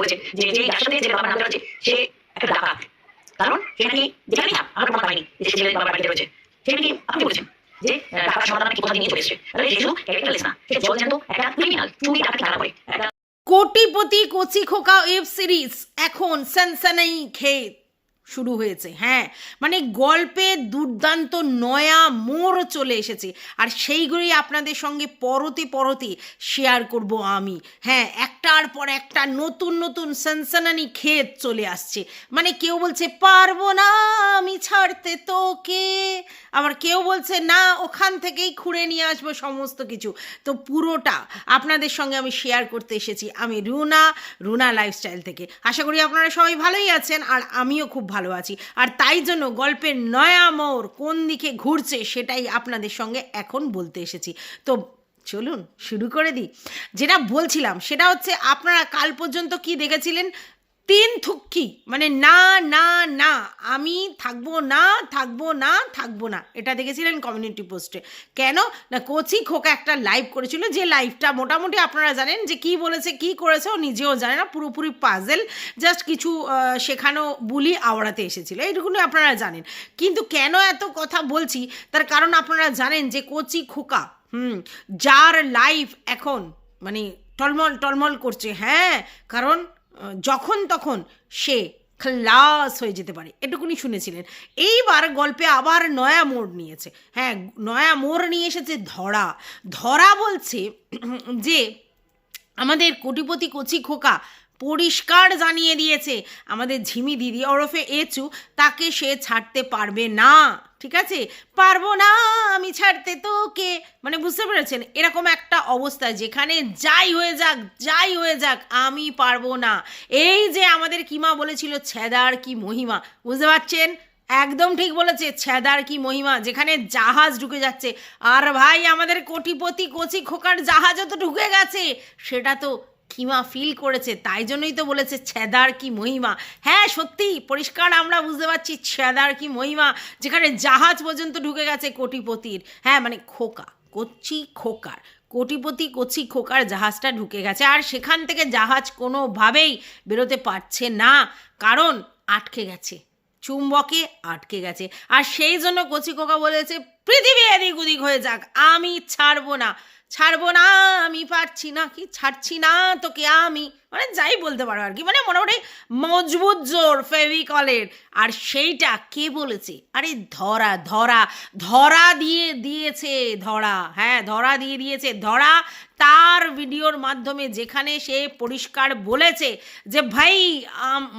বলেছেন যে যে একসাথে ছেলে বাবার নাম রয়েছে সে একটা ডাকাত। কারণ সে নাকি না আমার যে সে বাবার বাড়িতে রয়েছে। সে নাকি আপনি বলেছেন যে টাকা সমাধান নাকি নিয়ে চলে এসেছে? তাহলে সে শুধু ক্যারেক্টারলেস না, সে একটা ক্রিমিনাল চুরি করে। কোটিপতি কোচি খোকা ওয়েব সিরিজ, এখন সেনসেনাই খেয়ে শুরু হয়েছে হ্যাঁ। মানে গল্পে দুর্দান্ত নয়া মোড় চলে এসেছে। আর সেইগুলি আপনাদের সঙ্গে পরতে পরতে শেয়ার করব আমি হ্যাঁ। একটার পর একটা নতুন নতুন সেনসেনানি ক্ষেত চলে আসছে। মানে কেউ বলছে, পারব না আমি ছাড়তে তোকে। আবার কেউ বলছে, না, ওখান থেকেই খুঁড়ে নিয়ে আসব সমস্ত কিছু। তো পুরোটা আপনাদের সঙ্গে আমি শেয়ার করতে এসেছি, আমি রুনা রুনা লাইফস্টাইল থেকে। আশা করি আপনারা সবাই ভালোই আছেন, আর আমিও খুব ভালো আছি। আর তাই জন্য গল্পের নয়া মোড় কোন দিকে ঘুরছে সেটাই আপনাদের সঙ্গে এখন বলতে এসেছি। তো চলুন, শুরু করে দিই। যেটা বলছিলাম, সেটা হচ্ছে আপনারা কাল পর্যন্ত কি দেখেছিলেন? তিন থুক্কি মানে না না না, আমি থাকব না থাকব না থাকব না। এটা দেখেছিলেন কমিউনিটি পোস্টে। কেন? না, কোচি খোকা একটা লাইভ করেছিল, যে লাইভটা মোটামুটি আপনারা জানেন যে কি বলেছে, কি করেছে, ও নিজেও জানে না, পুরোপুরি পাজেল। জাস্ট কিছু শেখানো বুলি আওড়াতে এসেছিল, এইটুকুনি আপনারা জানেন। কিন্তু কেন এত কথা বলছি? তার কারণ আপনারা জানেন যে কোচি খোকা, হুম, যার লাইফ এখন মানে টলমল টলমল করছে। হ্যাঁ কারণ যখন তখন সে খালাস হয়ে যেতে পারে। এটুকুনি শুনেছিলেন। এইবার গল্পে আবার নয়া মোড় নিয়েছে। হ্যাঁ নয়া মোড় নিয়ে এসেছে ধরা। ধরা বলছে যে, আমাদের কোটিপতি কচি খোকা পরিষ্কার জানিয়ে দিয়েছে, আমাদের ঝিমি দিদি ওরফে এচু, তাকে সে ছাড়তে পারবে না। ঠিক আছে? পারব না আমি ছাড়তে তোকে। মানে বুঝতে পেরেছেন? এরকম একটা অবস্থা যেখানে যাই হয়ে যাক, যাই হয়ে যাক, আমি পারব না। এই যে আমাদের কিমা বলেছিল, ছেদার কি মহিমা? বুঝতে পারছেন? একদম ঠিক বলেছে, ছেদার কি মহিমা? যেখানে জাহাজ ঢুকে যাচ্ছে। আর ভাই, আমাদের কোটিপতি কচি খোকার জাহাজও তো ঢুকে গেছে। সেটা তো কিমা ফিল করেছে, তাই জন্যই তো বলেছে ছেদার কি মহিমা। হ্যাঁ সত্যি, পরিষ্কার আমরা বুঝতে পারছি ছেদার কি মহিমা, যেখানে জাহাজ পর্যন্ত ঢুকে গেছে কোটিপতির। হ্যাঁ মানে খোকা, কচি খোকার, কোটিপতি কচি খোকার জাহাজটা ঢুকে গেছে, আর সেখান থেকে জাহাজ কোনোভাবেই বেরোতে পারছে না, কারণ আটকে গেছে, চুম্বকে আটকে গেছে। আর সেই জন্য কচি খোকা বলেছে পৃথিবী এদিক ওদিক হয়ে যাক। আমি ছাড়বো না। ছাড়বো না, আমি পারছি না কি? ছাড়ছি না, তোকে আমি। মানে যাই বলতে পারো আর কি। মানে মোটামুটি মজবুত জোর ফেভিকলের। আর সেইটা কে বলেছে? আরে ধরা ধরা ধরা দিয়ে দিয়েছে, ধরা। হ্যাঁ ধরা দিয়ে দিয়েছে, ধরা তার ভিডিওর মাধ্যমে যেখানে সে পরিষ্কার বলেছে যে, ভাই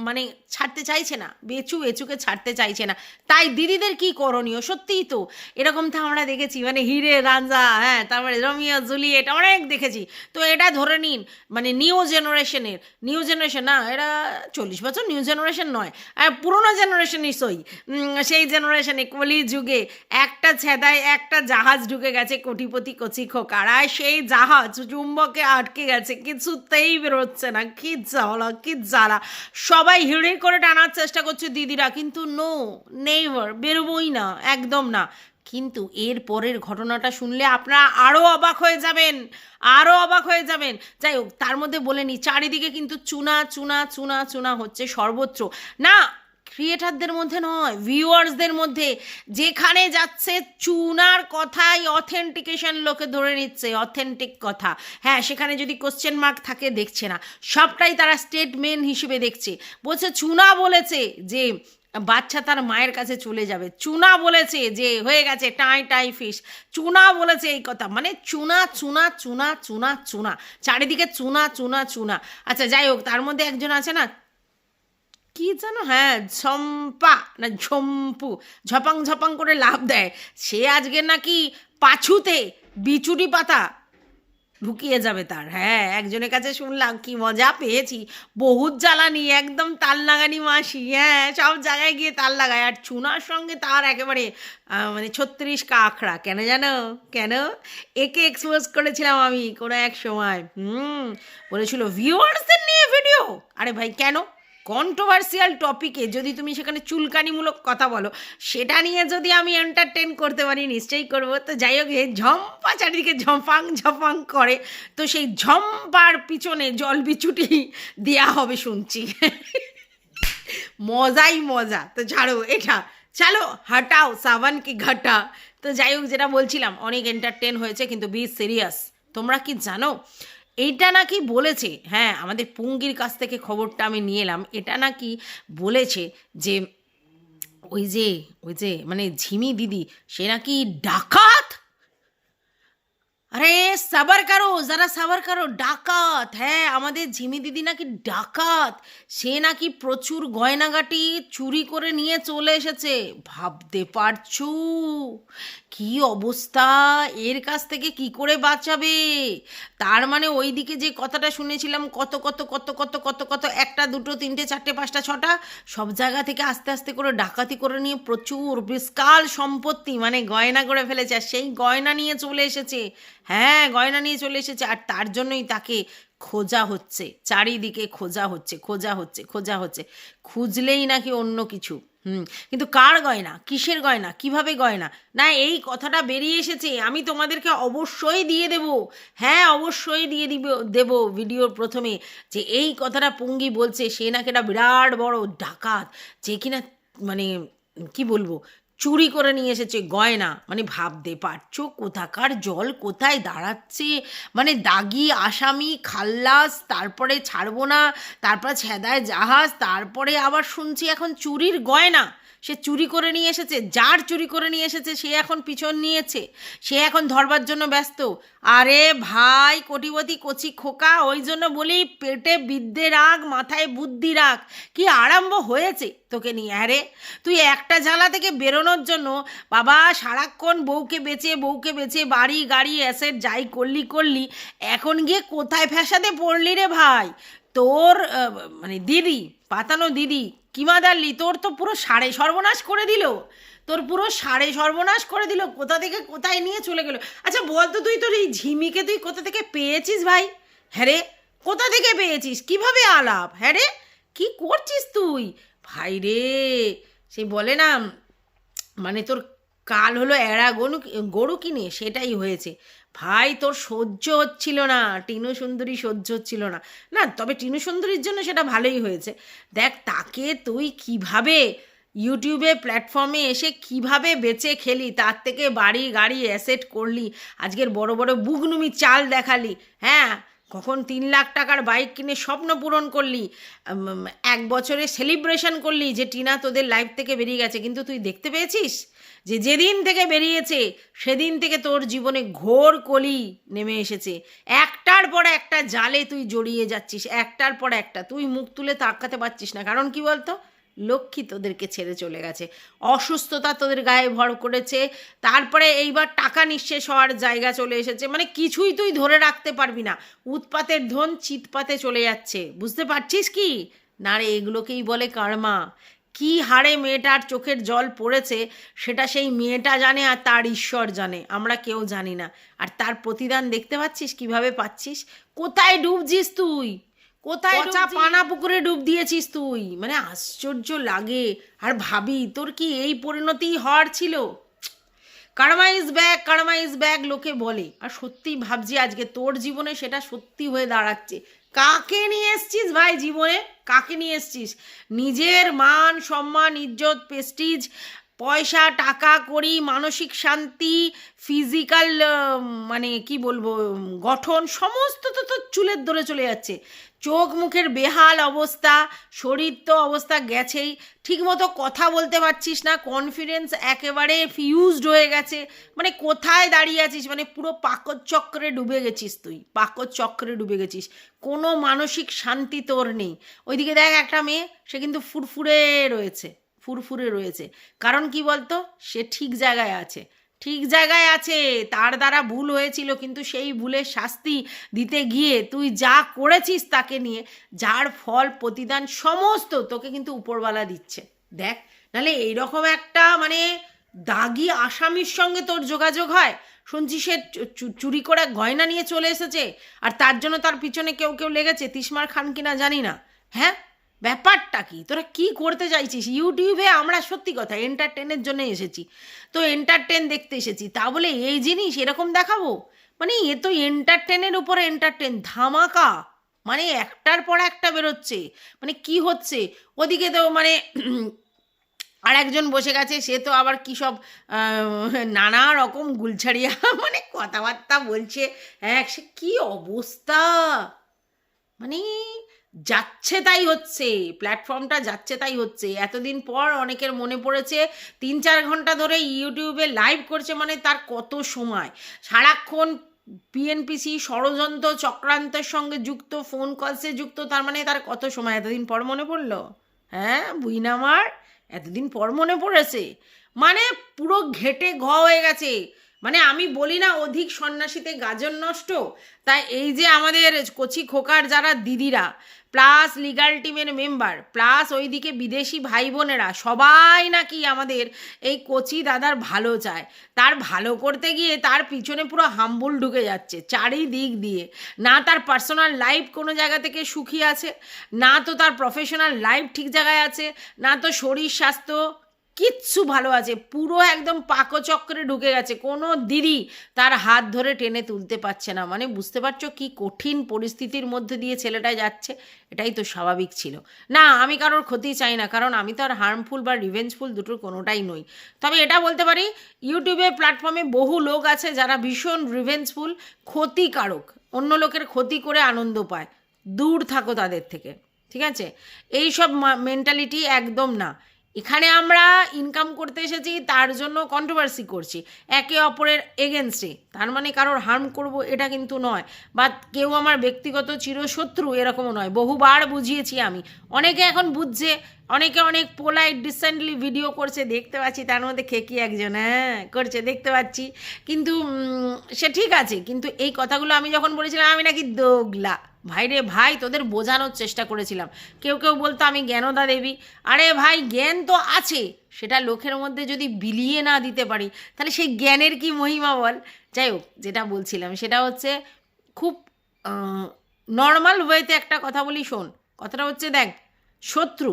মানে ছাড়তে চাইছে না, বেচু এচুকে ছাড়তে চাইছে না। তাই দিদিদের কি করণীয়? সত্যিই তো। এরকম তো আমরা দেখেছি মানে হিরে, রাঞ্জা হ্যাঁ তারপরে রমিও জুলিয়েট, অনেক দেখেছি। তো এটা ধরে নিন মানে নিউ জেনারেশনের, নিউ জেনারেশন না, এরা চল্লিশ বছর নিউ জেনারেশন নয়, আর পুরোনো জেনারেশনই সই সেই জেনারেশনে কলি যুগে একটা ছেদায় একটা জাহাজ ঢুকে গেছে, কোটিপতি, কচি খোকার আর সেই জাহাজ চুম্বকে আটকে গেছে, কিছুতেই বেরোচ্ছে না, কি জ্বালা কি জ্বালা। সবাই হিড়ে করে টানার চেষ্টা করছে দিদিরা, কিন্তু নো নেইভার বেরোবই না, একদম না। কিন্তু এর পরের ঘটনাটা শুনলে আপনারা আরও অবাক হয়ে যাবেন আরও অবাক হয়ে যাবেন। যাই হোক, তার মধ্যে বলে নি, চারিদিকে কিন্তু চুনা চুনা চুনা চুনা হচ্ছে সর্বত্র। না ক্রিয়েটারদের মধ্যে নয় ভিউয়ার্সদের মধ্যে। যেখানে যাচ্ছে, চুনার কথাই অথেন্টিকেশন লোকে ধরে নিচ্ছে অথেন্টিক কথা। হ্যাঁ সেখানে যদি কোশ্চেন মার্ক থাকে, দেখছে না। সবটাই তারা স্টেটমেন্ট হিসেবে দেখছে। বলছে, চুনা বলেছে যে, বাচ্চা তার মায়ের কাছে চলে যাবে। চুনা বলেছে যে, হয়ে গেছে, টাই টাই ফিশ চুনা বলেছে এই কথা। মানে চুনা চুনা চুনা চুনা চুনা। চারিদিকে চুনা চুনা চুনা। আচ্ছা যাই হোক, তার মধ্যে একজন আছে না কি জানো হ্যাঁ ঝম্পা না ঝম্পু, ঝপাং ঝপাং করে লাভ দেয়। সে আজকে নাকি পাছুতে বিচুটি পাতা ঢুকিয়ে যাবে তার। হ্যাঁ একজনের কাছে শুনলাম, কি মজা পেয়েছি। বহুত জ্বালানি, একদম তাল লাগানি মাসি। হ্যাঁ সব জায়গায় গিয়ে তাল লাগায়। আর চুনার সঙ্গে তার একেবারে মানে ছত্রিশ কাঁকড়া কেন জানো? কেন? একে এক্সপোজ করেছিলাম আমি কোনো এক সময়। হুম, বলেছিল ভিউয়ার্সদের নিয়ে ভিডিও আরে ভাই, কেন? কন্ট্রোভার্সিয়াল টপিকে যদি তুমি সেখানে চুলকানিমূলক কথা বলো, সেটা নিয়ে যদি আমি এন্টারটেন করতে পারি, নিশ্চয়ই করব। তো যাই হোক এই ঝম্পা চারিদিকে ঝফাং ঝফাং করে, তো সেই ঝম্পার পিছনে জল বিচুটি দেওয়া হবে শুনছি। মজাই মজা। তো ছাড়ো এটা। চলো হাটাও, সাবান কি ঘাটা। তো যাই হোক, যেটা বলছিলাম, অনেক এন্টারটেন হয়েছে, কিন্তু বি সিরিয়াস তোমরা কি জানো? এইটা নাকি বলেছে হ্যাঁ আমাদের পুঙ্গির কাছ থেকে খবরটা আমি নিয়ে এলাম, এটা নাকি বলেছে যে ওই যে ওই যে মানে ঝিমি দিদি, সে নাকি ডাকাত? আরে সাবার কারও, যারা সাবার কারও ডাকাত হ্যাঁ আমাদের ঝিমি দিদি নাকি ডাকাত, সে নাকি প্রচুর গয়নাগাটি চুরি করে নিয়ে চলে এসেছে, ভাবতে পারছু? কি অবস্থা? এর কাছ থেকে কি করে বাঁচাবে? তার মানে ওইদিকে যে কথাটা শুনেছিলাম, কত কত কত কত কত কত, একটা, দুটো, তিনটে, চারটে, পাঁচটা, ছটা, সব জায়গা থেকে আস্তে আস্তে করে ডাকাতি করে নিয়ে প্রচুর বিশাল সম্পত্তি মানে গয়না করে ফেলেছে। আর সেই গয়না নিয়ে চলে এসেছে। হ্যাঁ গয়না নিয়ে চলে এসেছে। আর তার জন্যই তাকে খোঁজা হচ্ছে, চারিদিকে খোঁজা হচ্ছে খোঁজা হচ্ছে খোঁজা হচ্ছে। খুঁজলেই নাকি অন্য কিছু। হুম, কিন্তু কার গয়না? কিসের গয়না? কীভাবে গয়না? না, এই কথাটা বেরিয়ে এসেছে, আমি তোমাদেরকে অবশ্যই দিয়ে দেব। হ্যাঁ অবশ্যই দিয়ে দিব, দেব ভিডিওর প্রথমে যে এই কথাটা পুঙ্গি বলছে, সে নাকি একটা বিরাট বড় ডাকাত, যে কিনা মানে কি বলব? চুরি করে নিয়ে এসেছে গয়না। মানে ভাবতে পারছ কোথাকার জল, কোথায় দাঁড়াচ্ছে? মানে দাগি, আসামি, খাল্লাস, তারপরে ছাড়বো না, তারপরে ছেদায় জাহাজ, তারপরে আবার শুনছি এখন চুরির গয়না। সে চুরি করে নিয়ে এসেছে, যার চুরি করে নিয়ে এসেছে, সে এখন পিছন নিয়েছে। সে এখন ধরবার জন্য ব্যস্ত। আরে ভাই, কোটিপতি কচি খোকা, ওই জন্য বলি পেটে বিদ্যে রাখ মাথায় বুদ্ধি রাখ কি আরম্ভ হয়েছে তোকে নিয়ে? আরে, তুই একটা জ্বালা থেকে বেরোনোর জন্য বাবা সারাক্ষণ বউকে বেচে বউকে বেচে, বাড়ি, গাড়ি, অ্যাসেট, যাই করলি করলি, এখন গিয়ে কোথায় ফ্যাসাতে পড়লি রে ভাই? তোর মানে দিদি, পাতানো দিদি, কিমা দাল্লি, তোর তো পুরো সাড়ে সর্বনাশ করে দিল। তোর পুরো সাড়ে সর্বনাশ করে দিল, কোথা থেকে কোথায় নিয়ে চলে গেল? আচ্ছা বলতো তুই তোর এই ঝিমিকে তুই কোথা থেকে পেয়েছিস ভাই? হ্যাঁ রে, কোথা থেকে পেয়েছিস? কীভাবে আলাপ? হ্যাঁ রে, কি করছিস তুই? ভাই রে সে বলে না মানে তোর কাল হলো এড়া গরু গরু কিনে, সেটাই হয়েছে। ভাই, তোর সহ্য হচ্ছিল না, টিনু সুন্দরী সহ্য হচ্ছিল না। না, তবে টিনু সুন্দরীর জন্য সেটা ভালোই হয়েছে। দেখ, তাকে তুই কীভাবে ইউটিউবে প্ল্যাটফর্মে এসে কীভাবে বেচে খেলি, তার থেকে বাড়ি গাড়ি অ্যাসেট করলি, আজকের বড় বড় বুগনুমি চাল দেখালি হ্যাঁ? কখন তিন লাখ টাকার বাইক কিনে স্বপ্ন পূরণ করলি এক বছরে সেলিব্রেশন করলি যে, টিনা, তোদের লাইফ থেকে বেরিয়ে গেছে। কিন্তু তুই দেখতে পেয়েছিস যে, যেদিন থেকে বেরিয়েছে, সেদিন থেকে তোর জীবনে ঘোর কলি নেমে এসেছে। একটার পর একটা জালে তুই জড়িয়ে যাচ্ছিস, একটার পর একটা। তুই মুখ তুলে তাকাতে পারছিস না। কারণ কি বলতো? লক্ষ্মী তোদেরকে ছেড়ে চলে গেছে। অসুস্থতা তোদের গায়ে ভর করেছে। তারপরে এইবার টাকা নিঃশেষ হওয়ার জায়গা চলে এসেছে। মানে কিছুই তুই ধরে রাখতে পারবি না। উৎপাতের ধন চিৎপাতে চলে যাচ্ছে। বুঝতে পারছিস কি? না রে, এগুলোকেই বলে কার্মা। কি হারে মেয়েটার চোখের জল পড়েছে, সেটা সেই মেয়েটা জানে আর তার ঈশ্বর জানে। আমরা কেউ জানি না। আর তার প্রতিদান দেখতে পাচ্ছিস? কীভাবে পাচ্ছিস? কোথায় ডুবছিস তুই? কোথায় পচা পানা পুকুরে ডুব দিয়েছিস তুই? মানে আশ্চর্য লাগে। আর ভাবি তোর কি এই পরিণতি হওয়ার ছিল? Karma is back karma is back লোকে বলে। আর সত্যি ভাবছি আজকে তোর জীবনে সেটা সত্যি হয়ে দাঁড়াচ্ছে। কাকে নিয়ে এসছিস ভাই জীবনে? কাকে নিয়ে এসছিস? নিজের মান সম্মান ইজ্জত প্রেস্টিজ পয়সা, টাকা, করি, মানসিক শান্তি ফিজিক্যাল মানে কি বলব গঠন, সমস্ত তো তোর চুলের ধরে চলে যাচ্ছে। চোখ, মুখের বেহাল অবস্থা, শরীর তো অবস্থা গেছেই। ঠিকমতো কথা বলতে পারছিস না কনফিডেন্স একেবারে ফিউজড হয়ে গেছে। মানে কোথায় দাঁড়িয়ে আছিস? মানে পুরো পাকর চক্রে ডুবে গেছিস তুই পাকর চক্রে ডুবে গেছিস। কোনো মানসিক শান্তি তোর নেই। ওইদিকে দেখ একটা মেয়ে, সে কিন্তু ফুরফুরে রয়েছে। ফুরফুরে রয়েছে। কারণ কি বলতো? সে ঠিক জায়গায় আছে। ঠিক জায়গায় আছে, তার দ্বারা ভুল হয়েছিল, কিন্তু সেই ভুলের শাস্তি দিতে গিয়ে তুই যা করেছিস তাকে নিয়ে, যার ফল, প্রতিদান সমস্ত তোকে কিন্তু উপরওয়ালা দিচ্ছে। দেখ নাহলে এইরকম একটা মানে দাগি আসামির সঙ্গে তোর যোগাযোগ হয়? শুনছি সে চুরি করে গয়না নিয়ে চলে এসেছে, আর তার জন্য তার পিছনে কেউ কেউ লেগেছে, তিসমার খান কিনা জানি না। হ্যাঁ? ব্যাপারটা কি? তোরা কি করতে চাইছিস? ইউটিউবে আমরা সত্যি কথা এন্টারটেনের জন্য এসেছি। তো এন্টারটেন দেখতে এসেছি। তা বলে এই জিনিস এরকম দেখাবো? মানে এ তো এন্টারটেনের উপরে এন্টারটেন ধামাকা। মানে একটার পর একটা বেরোচ্ছে। মানে কি হচ্ছে? ওদিকে তো মানে আর একজন বসে গেছে। সে তো আবার কী সব নানা রকম গুলছাড়িয়া মানে কথাবার্তা বলছে। হ্যাঁ সে কী অবস্থা? মানে যাচ্ছে তাই হচ্ছে প্ল্যাটফর্মটা যাচ্ছে তাই হচ্ছে। এতদিন পর অনেকের মনে পড়েছে তিন চার ঘণ্টা ধরে ইউটিউবে লাইভ করছে মানে তার কত সময়? সারাক্ষণ পিএনপিসি ষড়যন্ত্র চক্রান্তের সঙ্গে যুক্ত ফোন কলসে যুক্ত, তার মানে তার কত সময়? এতদিন পর মনে পড়ল? হ্যাঁ বুইনামার এতদিন পর মনে পড়েছে। মানে পুরো ঘেটে ঘ হয়ে গেছে। মানে আমি বলি না অধিক সন্ন্যাসীতে গাজন নষ্ট, তাই এই যে আমাদের কচি খোকার যারা দিদিরা প্লাস লিগাল টিমের মেম্বার প্লাস ওইদিকে বিদেশি ভাই বোনেরা সবাই নাকি আমাদের এই কচি দাদার ভালো চায়। তার ভালো করতে গিয়ে তার পিছনে পুরো হাম্বুল ঢুকে যাচ্ছে চারিদিক দিয়ে। না তার পার্সোনাল লাইফ কোনো জায়গা থেকে সুখী আছে, না তো তার প্রফেশনাল লাইফ ঠিক জায়গায় আছে, না তো শরীর স্বাস্থ্য কিচ্ছু ভালো আছে। পুরো একদম পাকচক্রে ঢুকে গেছে। কোনো দিদি তার হাত ধরে টেনে তুলতে পারছে না। মানে বুঝতে পারছ কি কঠিন পরিস্থিতির মধ্যে দিয়ে ছেলেটা যাচ্ছে? এটাই তো স্বাভাবিক ছিল। না, আমি কারোর ক্ষতি চাই না, কারণ আমি তো আর হার্মফুল বা রিভেঞ্জফুল দুটোর কোনোটাই নই। তবে এটা বলতে পারি ইউটিউবে প্ল্যাটফর্মে বহু লোক আছে যারা ভীষণ রিভেঞ্জফুল ক্ষতিকারক। অন্য লোকের ক্ষতি করে আনন্দ পায়। দূর থাকো তাদের থেকে। ঠিক আছে? এই সব মেন্টালিটি একদম না। এখানে আমরা ইনকাম করতে এসেছি, তার জন্য কন্ট্রোভার্সি করছি। একে অপরের এগেনস্টে তার মানে কারোর হার্ম করব এটা কিন্তু নয়। বা কেউ আমার ব্যক্তিগত চিরশত্রু এরকমও নয়। বহুবার বুঝিয়েছি আমি। অনেকে এখন বুঝছে, অনেকে অনেক পোলাইট ডিসেন্টলি ভিডিও করছে, দেখতে পাচ্ছি, তার মধ্যে খেকি একজন হ্যাঁ করছে, দেখতে পাচ্ছি। কিন্তু সে ঠিক আছে। কিন্তু এই কথাগুলো আমি যখন বলেছিলাম, আমি নাকি দোগলা। ভাই রে ভাই, তোদের বোঝানোর চেষ্টা করেছিলাম। কেউ কেউ বলতো আমি জ্ঞানদা দেবী। আরে ভাই, জ্ঞান তো আছে। সেটা লোকের মধ্যে যদি বিলিয়ে না দিতে পারি, তাহলে সেই জ্ঞানের কি মহিমা বল? যাই হোক, যেটা বলছিলাম, সেটা হচ্ছে খুব নর্মাল ওয়েতে একটা কথা বলি, শোন। কথাটা হচ্ছে দেখ, শত্রু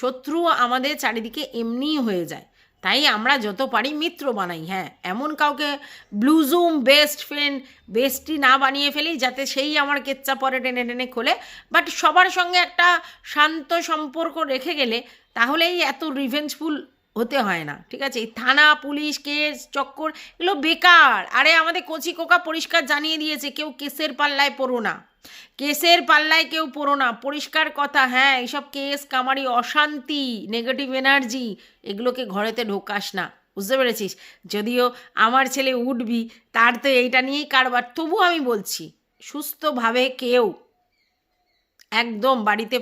শত্রু আমাদের চারিদিকে এমনিই হয়ে যায়। তাই আমরা যত পারি মিত্র বানাই হ্যাঁ। এমন কাউকে ব্লুজুম বেস্ট ফ্রেন্ড বেস্টই না বানিয়ে ফেলি, যাতে সেই আমার কেচ্চা পরে টেনে টেনে খোলে। বাট সবার সঙ্গে একটা শান্ত সম্পর্ক রেখে গেলে তাহলেই এত রিভেঞ্জফুল হতে হয় না, ঠিক আছে? এই থানা, পুলিশ, কেস, চক্কর, এগুলো বেকার। আরে, আমাদের কচি কোকা পরিষ্কার জানিয়ে দিয়েছে, কেউ কেসের পাল্লায় পড়ো না। কেসের পাল্লায় কেউ পড়ো না। পরিষ্কার কথা হ্যাঁ এইসব কেস, কামারি, অশান্তি নেগেটিভ এনার্জি এগুলোকে ঘরেতে ঢোকাস না। বুঝতে পেরেছিস? যদিও আমার ছেলে উঠবি, তার তো এইটা নিয়েই কারবার। তবু আমি বলছি, সুস্থভাবে কেউ একদম বাড়িতে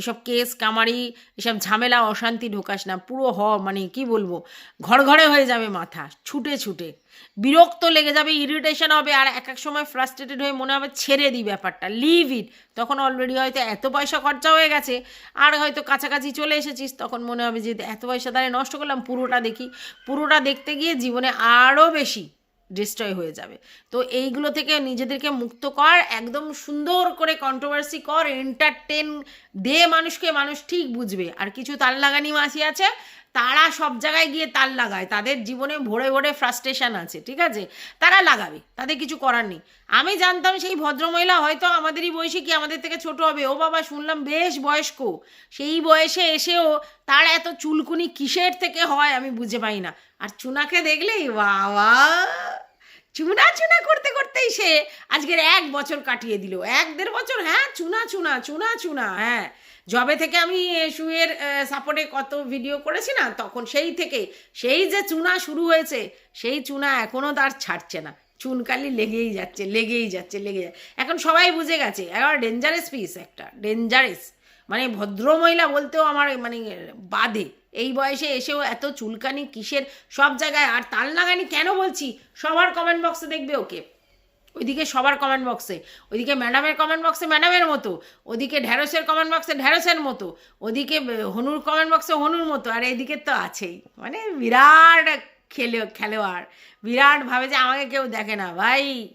এসব কেস, কামারি, এসব ঝামেলা, অশান্তি ঢোকাস না। পুরো হ মানে কি বলব? ঘর ঘরে হয়ে যাবে মাথা, ছুটে ছুটে। বিরক্ত লেগে যাবে ইরিটেশন হবে, আর এক এক সময় ফ্রাস্ট্রেটেড হয়ে মনে হবে ছেড়ে দিই ব্যাপারটা। লিভ ইট তখন অলরেডি হয়তো এত পয়সা খরচা হয়ে গেছে, আর হয়তো কাছাকাছি চলে এসেছিস, তখন মনে হবে যে, এত পয়সা তাহলে নষ্ট করলাম, পুরোটা দেখি। পুরোটা দেখতে গিয়ে জীবনে আরও বেশি ডিস্ট্রয় হয়ে যাবে। তো এইগুলো থেকে নিজেদেরকে মুক্ত কর, একদম সুন্দর করে কন্ট্রোভার্সি কর এন্টারটেন দে মানুষকে, মানুষ ঠিক বুঝবে। আর কিছু তাল লাগানি মাসি আছে তারা সব জায়গায় গিয়ে তার লাগায়। তাদের জীবনে ভরে ভরে ফ্রাস্ট্রেশন আছে, ঠিক আছে? তারা লাগাবে, তাদের কিছু করার নেই। আমি জানতাম সেই ভদ্রমহিলা হয়তো আমাদেরই বয়সী, কি আমাদের থেকে ছোট হবে? ও বাবা, শুনলাম বেশ বয়স্ক। সেই বয়সে এসেও তার এত চুলকুনি কিসের থেকে হয় আমি বুঝে পাই না। আর চুনাকে দেখলেই বাবা! চুনা চুনা করতে করতেই সে আজকের এক বছর কাটিয়ে দিল। এক দেড় বছর হ্যাঁ? চুনা চুনা চুনা চুনা হ্যাঁ। জবে থেকে আমি শুয়ের সাপোর্টে কত ভিডিও করেছি না, তখন সেই থেকে, সেই যে চুনা শুরু হয়েছে, সেই চুনা এখনও তার ছাড়ছে না। চুনকালি লেগেই যাচ্ছে লেগেই যাচ্ছে লেগে যাচ্ছে। এখন সবাই বুঝে গেছে, এবার ডেঞ্জারাস পিস একটা ডেঞ্জারাস মানে ভদ্রমহিলা বলতেও আমার মানে বাদে এই বয়সে এসেও এত চুলকানি কিসের, সব জায়গায়। আর তাল লাগানি কেন বলছি? সবার কমেন্ট বক্সে দেখবে ওকে। ওইদিকে সবার কমেন্ট বক্সে ওইদিকে ম্যাডামের কমেন্ট বক্সে ম্যাডামের মতো। ওদিকে ঢ্যাঁড়সের কমেন্ট বক্সে ঢ্যাঁড়সের মতো। ওদিকে হনুর কমেন্ট বক্সে হনুর মতো। আর এদিকে তো আছেই। মানে বিরাট খেলে, খেলোয়াড়। বিরাট ভাবে যে আমাকে কেউ দেখে না। ভাই,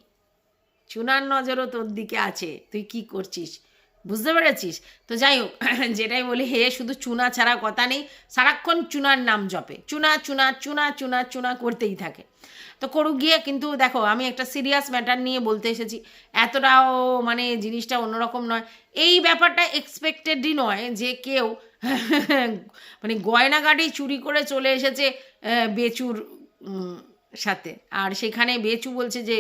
চুনার নজরও তোর দিকে আছে। তুই কি করছিস? বুঝতে পেরেছিস? তো যাই হোক, যেটাই বলি, হে, শুধু চুনা ছাড়া কথা নেই। সারাক্ষণ চুনার নাম জপে। চুনা চুনা চুনা চুনা চুনা করতেই থাকে। তো করুক, গিয়ে কিন্তু দেখো, আমি একটা সিরিয়াস ম্যাটার নিয়ে বলতে এসেছি। এতটাও মানে জিনিসটা অন্যরকম নয়। এই ব্যাপারটা এক্সপেক্টেডই নয় যে কেউ মানে গয়নাগাড়ি চুরি করে চলে এসেছে বেচুর সাথে। আর সেখানে বেচু বলছে যে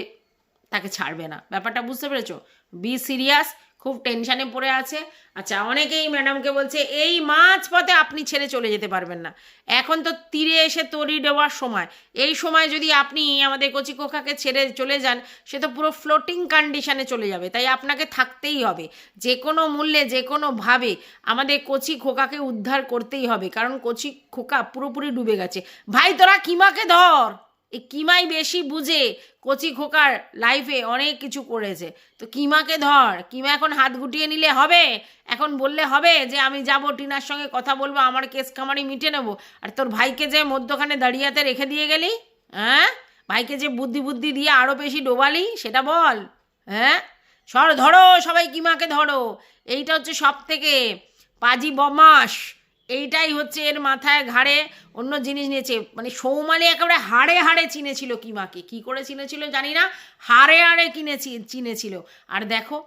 তাকে ছাড়বে না। ব্যাপারটা বুঝতে পেরেছ? বি সিরিয়াস খুব টেনশানে পড়ে আছে। আচ্ছা অনেকেই ম্যাডামকে বলছে, এই মাঝ পথে আপনি ছেড়ে চলে যেতে পারবেন না। এখন তো তীরে এসে তরি দেওয়ার সময়। এই সময় যদি আপনি আমাদের কচি কোকাকে ছেড়ে চলে যান, সে তো পুরো ফ্লোটিং কন্ডিশনে চলে যাবে। তাই আপনাকে থাকতেই হবে। যে কোনো মূল্যে, যে কোনোভাবে আমাদের কচি খোকাকে উদ্ধার করতেই হবে। কারণ কচি খোকা পুরোপুরি ডুবে গেছে। ভাই, তোরা কিমাকে ধর? এই কিমাই বেশি বুঝে কচি খোকার লাইফে অনেক কিছু করেছে। তো কিমাকে ধর, কিমা এখন হাত গুটিয়ে নিলে হবে? এখন বললে হবে যে, আমি যাব, টিনার সঙ্গে কথা বলব, আমার কেস কামারি মিটে নেব। আর তোর ভাইকে যে মধ্যখানে দাঁড়িয়াতে রেখে দিয়ে গেলি? হ্যাঁ? ভাইকে যে বুদ্ধি বুদ্ধি দিয়ে আরও বেশি ডোবালি, সেটা বল। হ্যাঁ? সর, ধরো সবাই কিমাকে ধরো। এইটা হচ্ছে সব থেকে পাজি বমাস এইটাই হচ্ছে এর মাথায় ঘাড়ে অন্য জিনিস নিয়েছে। মানে সৌমালি একেবারে হাড়ে হাড়ে চিনেছিল কিমাকে। কি করে চিনেছিল জানি না। হাড়ে হাড়ে কিনেছি চিনেছিল। আর দেখো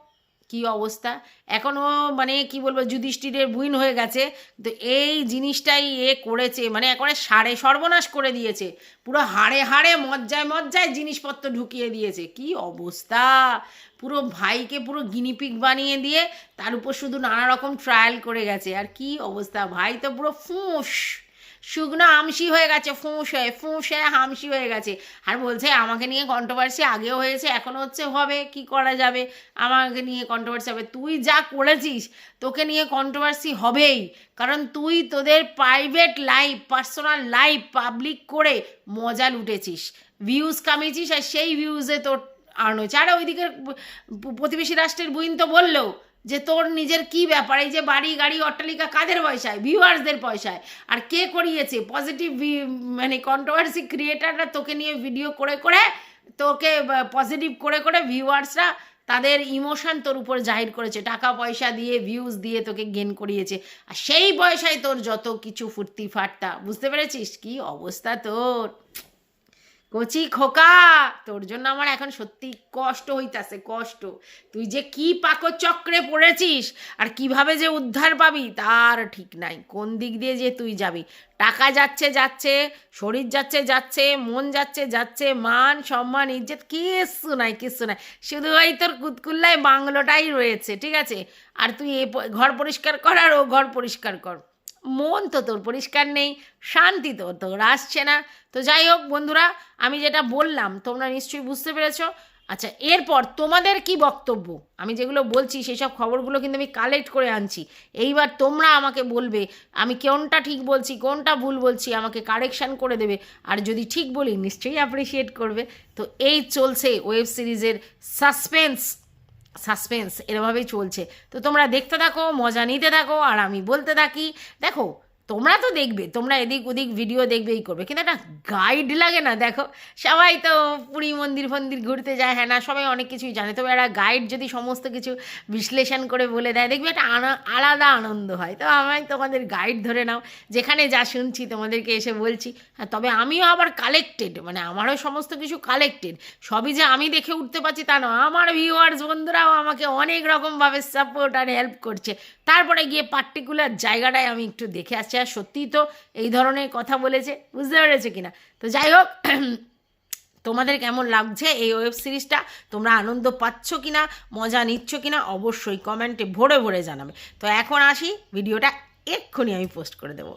কি অবস্থা? এখনও মানে কি বলব, যুধিষ্ঠিরের বুইন হয়ে গেছে। তো এই জিনিসটাই এ করেছে মানে একেবারে সাড়ে সর্বনাশ করে দিয়েছে। পুরো হাড়ে হাড়ে, মজ্জায় মজ্জায় জিনিসপত্র ঢুকিয়ে দিয়েছে। কি অবস্থা? পুরো ভাইকে পুরো গিনিপিক বানিয়ে দিয়ে তার উপর শুধু নানা রকম ট্রায়াল করে গেছে। আর কি অবস্থা? ভাই তো পুরো ফুঁস। শুকনো আমসি হয়ে গেছে, ফুঁস হয়ে, ফুঁস হামসি হয়ে গেছে। আর বলছে, আমাকে নিয়ে কন্ট্রোভার্সি আগেও হয়েছে এখনও হচ্ছে হবে, কি করা যাবে? আমাকে নিয়ে কন্ট্রোভার্সি হবে। তুই যা করেছিস, তোকে নিয়ে কন্ট্রোভার্সি হবেই। কারণ তুই তোদের private life personal life public করে মজা লুটেছিস। ভিউজ কামিয়েছিস আর সেই ভিউজে তোর আর্ন হয়েছে। আর ওইদিকে প্রতিবেশী রাষ্ট্রের বুইন তো বলল যে তোর নিজের কি ব্যাপার? এই যে বাড়ি, গাড়ি, অট্টালিকা কাদের পয়সায়? ভিউয়ার্সদের পয়সায়। আর কে করিয়েছে? পজিটিভ মানে কন্ট্রোভার্সি ক্রিয়েটাররা তোকে নিয়ে ভিডিও করে করে, তোকে পজিটিভ করে করে ভিউয়ার্সরা তাদের ইমোশন তোর উপর জাহির করেছে। টাকা পয়সা দিয়ে ভিউজ দিয়ে তোকে গেন করিয়েছে। আর সেই পয়সায় তোর যত কিছু ফুর্তি ফাট্টা বুঝতে পেরেছিস? কি অবস্থা তোর? কচি খোকা, তোর জন্য আমার এখন সত্যি কষ্ট হইতাছে, কষ্ট। তুই যে কি পাকো চক্রে পড়েছিস আর কীভাবে যে উদ্ধার পাবি তার ঠিক নাই। কোন দিক দিয়ে যে তুই যাবি? টাকা যাচ্ছে যাচ্ছে, শরীর যাচ্ছে যাচ্ছে, মন যাচ্ছে যাচ্ছে, মান, সম্মান, ইজ্জত, কিচ্ছু নাই কিচ্ছু নাই। শুধু ওই তোর কুতকুল্লায় বাংলোটাই রয়েছে, ঠিক আছে? আর তুই এ ঘর পরিষ্কার কর আর ও ঘর পরিষ্কার কর। মন তো তোর পরিষ্কার নেই, শান্তি তো তোর আসছে না। তো যাই হোক বন্ধুরা, আমি যেটা বললাম, তোমরা নিশ্চয়ই বুঝতে পেরেছ। আচ্ছা এরপর তোমাদের কি বক্তব্য? আমি যেগুলো বলছি সেই সব খবরগুলো কিন্তু আমি কালেক্ট করে আনছি। এইবার তোমরা আমাকে বলবে, আমি কোনটা ঠিক বলছি, কোনটা ভুল বলছি, আমাকে কারেকশান করে দেবে। আর যদি ঠিক বলি, নিশ্চয়ই অ্যাপ্রিসিয়েট করবে। তো এই চলছে ওয়েব সিরিজের সাসপেন্স সাসপেন্স এরভাবেই চলছে। তো তোমরা দেখতে থাকো, মজা নিতে থাকো, আর আমি বলতে থাকি, দেখো তোমরা তো দেখবে, তোমরা এদিক ওদিক ভিডিও দেখবেই করবে। কিন্তু একটা গাইড লাগে না, দেখো? সবাই তো পুরী মন্দির ফন্দির ঘুরতে যায় হ্যাঁ না, সবাই অনেক কিছুই জানে। তবে একটা গাইড যদি সমস্ত কিছু বিশ্লেষণ করে বলে দেয়, দেখবে একটা আলাদা আনন্দ হয়। তো আমি তোমাদের গাইড ধরে নাও, যেখানে যা শুনছি, তোমাদেরকে এসে বলছি। হ্যাঁ তবে আমিও আবার কালেক্টেড মানে আমারও সমস্ত কিছু কালেক্টেড সবই যে আমি দেখে উঠতে পারছি, তা নয় আমার ভিউয়ার্স বন্ধুরাও আমাকে অনেক রকমভাবে সাপোর্ট আর হেল্প করছে। তারপরে গিয়ে পার্টিকুলার জায়গাটায় আমি একটু দেখে আসছি। আর সত্যিই তো এই ধরনের কথা বলেছে, বুঝতে পেরেছে কিনা? তো যাই হোক, তোমাদের কেমন লাগছে এই ওয়েব সিরিজটা তোমরা আনন্দ পাচ্ছ কি না মজা নিচ্ছ কি না অবশ্যই কমেন্টে ভরে ভরে জানাবে। তো এখন আসি ভিডিওটা এক্ষুনি আমি পোস্ট করে দেবো।